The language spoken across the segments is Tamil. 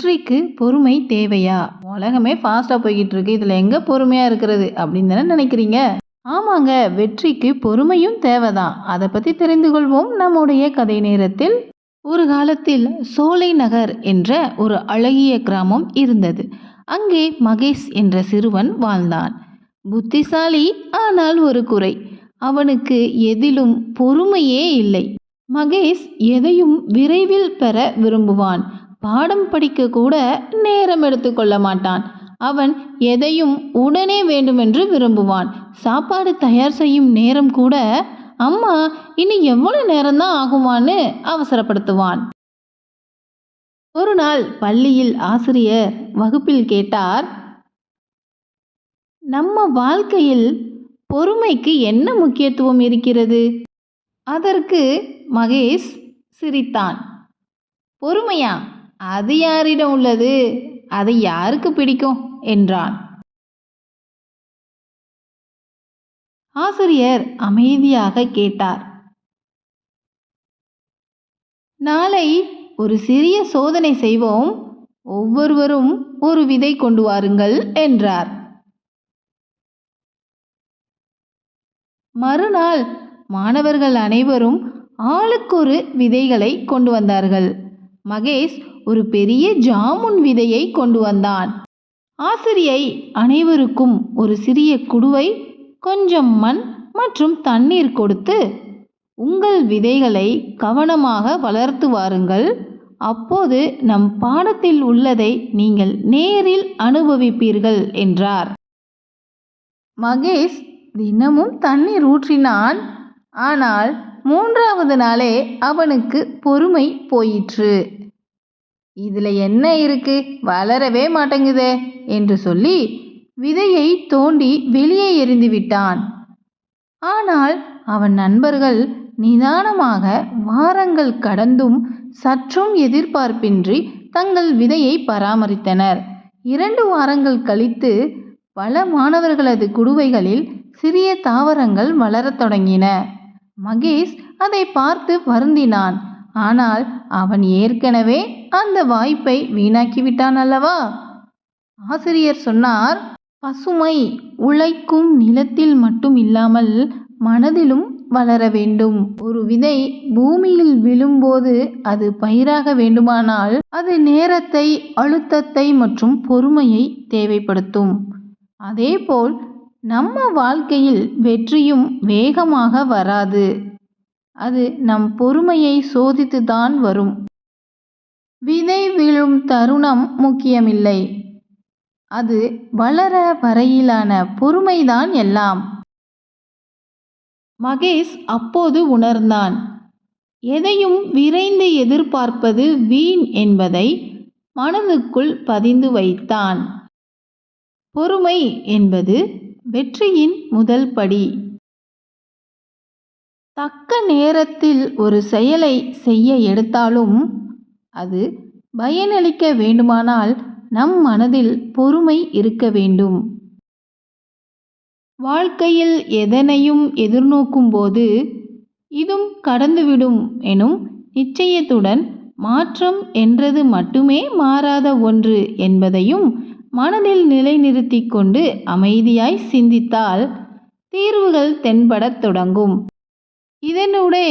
வெற்றிக்கு பொறுமை தேவையா? உலகமே ஃபாஸ்ட்டாக போய்கிட்டு இருக்கு இதில் எங்கே பொறுமையாக இருக்கிறது அப்படின்னு தானே நினைக்கிறீங்க? ஆமாங்க வெற்றிக்கு பொறுமையும் தேவைதான் அதை பற்றி தெரிந்து கொள்வோம் நம்முடைய கதை நேரத்தில். ஒரு காலத்தில் சோலை நகர் என்ற ஒரு அழகிய கிராமம் இருந்தது. அங்கே மகேஷ் என்ற சிறுவன் வாழ்ந்தான். புத்திசாலி ஆனால் ஒரு குறை. அவனுக்கு எதிலும் பொறுமையே இல்லை. மகேஷ் எதையும் விரைவில் பெற விரும்புவான். பாடம் படிக்க கூட நேரம் எடுத்துக்கொள்ள மாட்டான். அவன் எதையும் உடனே வேண்டுமென்று விரும்புவான். சாப்பாடு தயார் செய்யும் நேரம் கூட அம்மா இனி எவ்வளவு நேரம்தான் ஆகுமான்னு அவசரப்படுத்துவான். ஒரு நாள் பள்ளியில் ஆசிரியர் வகுப்பில் கேட்டார் நம்ம வாழ்க்கையில் பொறுமைக்கு என்ன முக்கியத்துவம் இருக்கிறது? அதற்கு மகேஷ் சிரித்தான் பொறுமையா? அது யாரிடம் உள்ளது? அதை யாருக்கு பிடிக்கும்? என்றான். ஆசிரியர் அமைதியாக கேட்டார். நாளை ஒரு சிறிய சோதனை செய்வோம். ஒவ்வொருவரும் ஒரு விதை கொண்டு வாருங்கள் என்றார். மறுநாள் மாணவர்கள் அனைவரும் ஆளுக்கொரு விதைகளை கொண்டு வந்தார்கள். மகேஷ் ஒரு பெரிய ஜாமுன் விதையை கொண்டு வந்தான். ஆசிரியை அனைவருக்கும் ஒரு சிறிய குடுவை கொஞ்சம் மண் மற்றும் தண்ணீர் கொடுத்து உங்கள் விதைகளை கவனமாக வளர்த்து வாருங்கள். அப்போது நம் பாடத்தில் உள்ளதை நீங்கள் நேரில் அனுபவிப்பீர்கள் என்றார். மகேஷ் தினமும் தண்ணீர் ஊற்றினான். ஆனால் மூன்றாவது நாளே அவனுக்கு பொறுமை போயிற்று. இதில் என்ன இருக்கு? வளரவே மாட்டேங்குதே! என்று சொல்லி விதையை தோண்டி வெளியே எறிந்து விட்டான். ஆனால் அவன் நண்பர்கள் நிதானமாக வாரங்கள் கடந்தும் சற்றும் எதிர்பார்ப்பின்றி தங்கள் விதையை பராமரித்தனர். இரண்டு வாரங்கள் கழித்து பல மாணவர்களது குடுவைகளில் சிறிய தாவரங்கள் வளரத் தொடங்கின. மகேஷ் அதை பார்த்து வருந்தினான். ஆனால் அவன் ஏற்கனவே அந்த வாய்ப்பை வீணாக்கிவிட்டான் அல்லவா? ஆசிரியர் சொன்னார் பசுமை உழைக்கும் நிலத்தில் மட்டும் இல்லாமல் மனதிலும் வளர வேண்டும். ஒரு விதை பூமியில் விழும்போது அது பயிராக வேண்டுமானால் அது நேரத்தை அழுத்தத்தை மற்றும் பொறுமையை தேவைப்படுத்தும். அதேபோல் நம்ம வாழ்க்கையில் வெற்றியும் வேகமாக வராது. அது நம் பொறுமையை சோதித்துதான் வரும். விதை விழும் தருணம் முக்கியமில்லை. அது வளர வரையிலான பொறுமைதான் எல்லாம். மகேஷ் அப்போது உணர்ந்தான். எதையும் விரைந்து எதிர்பார்ப்பது வீண் என்பதை மனதுக்குள் பதிந்து வைத்தான். பொறுமை என்பது வெற்றியின் முதல் படி. தக்க நேரத்தில் ஒரு செயலை செய்ய எடுத்தாலும் அது பயனளிக்க வேண்டுமானால் நம் மனதில் பொறுமை இருக்க வேண்டும். வாழ்க்கையில் எதனையும் எதிர்நோக்கும் போது இதும் கடந்துவிடும் எனும் நிச்சயத்துடன் மாற்றம் என்றது மட்டுமே மாறாத ஒன்று என்பதையும் மனதில் நிலைநிறுத்தி கொண்டு அமைதியாய் சிந்தித்தால் தீர்வுகள் தென்படத் தொடங்கும். இதனூடே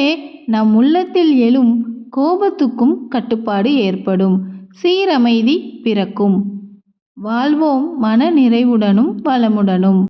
நம் உள்ளத்தில் எழும் கோபத்துக்கும் கட்டுப்பாடு ஏற்படும். சீரமைதி பிறக்கும். வாழ்வோம் மன நிறைவுடனும் வளமுடனும்.